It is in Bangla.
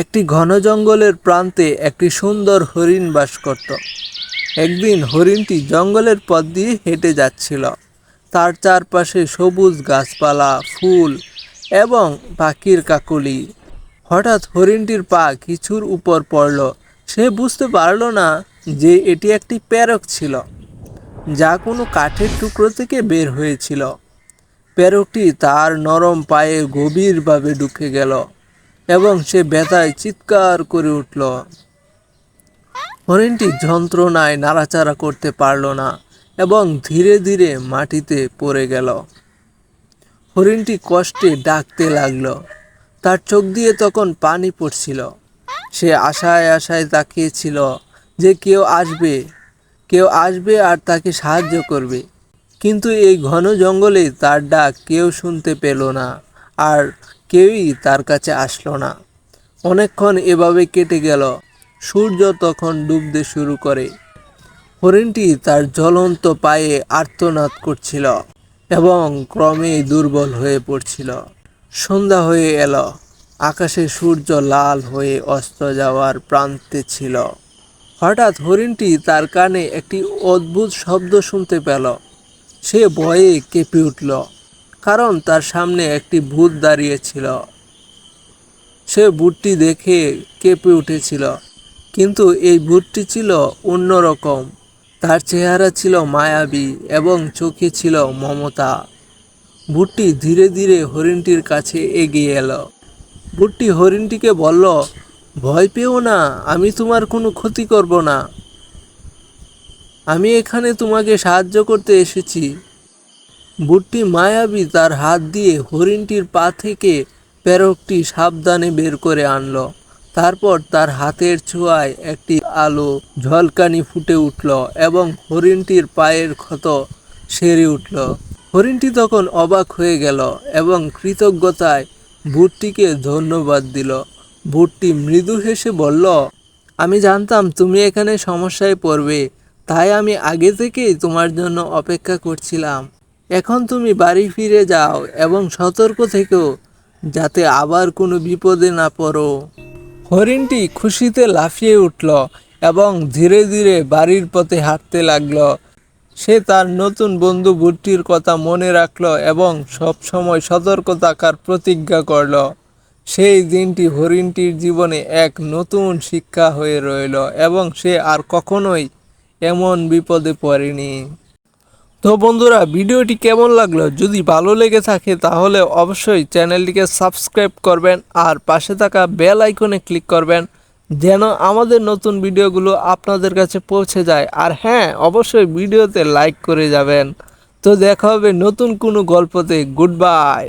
একটি ঘন জঙ্গলের প্রান্তে একটি সুন্দর হরিণ বাস করত। একদিন হরিণটি জঙ্গলের পথ দিয়ে হেঁটে যাচ্ছিল। তার চারপাশে সবুজ গাছপালা, ফুল এবং পাখির কাকলি। হঠাৎ হরিণটির পা কিছুর উপর পড়ল। সে বুঝতে পারল না যে এটি একটি প্যারক ছিল, যা কোনো কাঠের টুকরো থেকে বের হয়েছিল। প্যারকটি তার নরম পায়ে গভীরভাবে ঢুকে গেল। এবং সে ব্যথায় চিৎকার করে উঠল। হরিণটি যন্ত্রণায় নাড়াচাড়া করতে পারল না এবং ধীরে ধীরে মাটিতে পড়ে গেল। হরিণটি কষ্টে ডাকতে লাগল। তার চোখ দিয়ে তখন পানি পড়ছিল। সে আশায় আশায় তাকিয়েছিল যে কেউ আসবে কেউ আসবে আর তাকে সাহায্য করবে। কিন্তু এই ঘন জঙ্গলে তার ডাক কেউ শুনতে পেল না। আর কেউই তার কাছে আসলো না। অনেকক্ষণ এভাবে কেটে গেল। সূর্য তখন ডুবতে শুরু করে। হরিণটি তার জ্বলন্ত পায়ে আর্তনাদ করছিল এবং ক্রমে দুর্বল হয়ে পড়ছিল। সন্ধ্যা হয়ে এলো। আকাশে সূর্য লাল হয়ে অস্ত যাওয়ার প্রান্তে ছিল। হঠাৎ হরিণটি তার কানে একটি অদ্ভুত শব্দ শুনতে পেল। সে ভয়ে কেঁপে উঠল। কারণ তার সামনে একটি ভূত দাঁড়িয়েছিল। সে ভূতটি দেখে কেঁপে উঠেছিল, কিন্তু এই ভূতটি ছিল অন্যরকম। তার চেহারা ছিল মায়াবী এবং চোখে ছিল মমতা। ভূতটি ধীরে ধীরে হরিণটির কাছে এগিয়ে এলো। ভূতটি হরিণটিকে বলল, ভয় পেও না, আমি তোমার কোনো ক্ষতি করব না। আমি এখানে তোমাকে সাহায্য করতে এসেছি। বুটটি মায়াবী তার হাত দিয়ে হরিণটির পা থেকে প্যারকটি সাবধানে বের করে আনলো। তারপর তার হাতের ছোঁয়ায় একটি আলো ঝলকানি ফুটে উঠল এবং হরিণটির পায়ের ক্ষত সেরে উঠল। হরিণটি তখন অবাক হয়ে গেল এবং কৃতজ্ঞতায় বুটটিকে ধন্যবাদ দিল। বুটটি মৃদু হেসে বলল, আমি জানতাম তুমি এখানে সমস্যায় পড়বে, তাই আমি আগে থেকেই তোমার জন্য অপেক্ষা করছিলাম। এখন তুমি বাড়ি ফিরে যাও এবং সতর্ক থেকেও যাতে আবার কোনো বিপদে না পড়ো। হরিণটি খুশিতে লাফিয়ে উঠল এবং ধীরে ধীরে বাড়ির পথে হাঁটতে লাগল। সে তার নতুন বন্ধু ভুট্টির কথা মনে রাখল এবং সব সময় সতর্ক থাকার প্রতিজ্ঞা করল। সেই দিনটি হরিণটির জীবনে এক নতুন শিক্ষা হয়ে রইল এবং সে আর কখনোই এমন বিপদে পড়েনি। তো বন্ধুরা, ভিডিওটি কেমন লাগল? যদি ভালো লেগে থাকে, তাহলে অবশ্যই চ্যানেলটিকে সাবস্ক্রাইব করবেন আর পাশে থাকা বেল আইকনে ক্লিক করবেন, যেন আমাদের নতুন ভিডিওগুলো আপনাদের কাছে পৌঁছে যায়। আর হ্যাঁ অবশ্যই ভিডিওতে লাইক করে যাবেন। তো দেখা হবে নতুন কোনো গল্পতে। Good bye.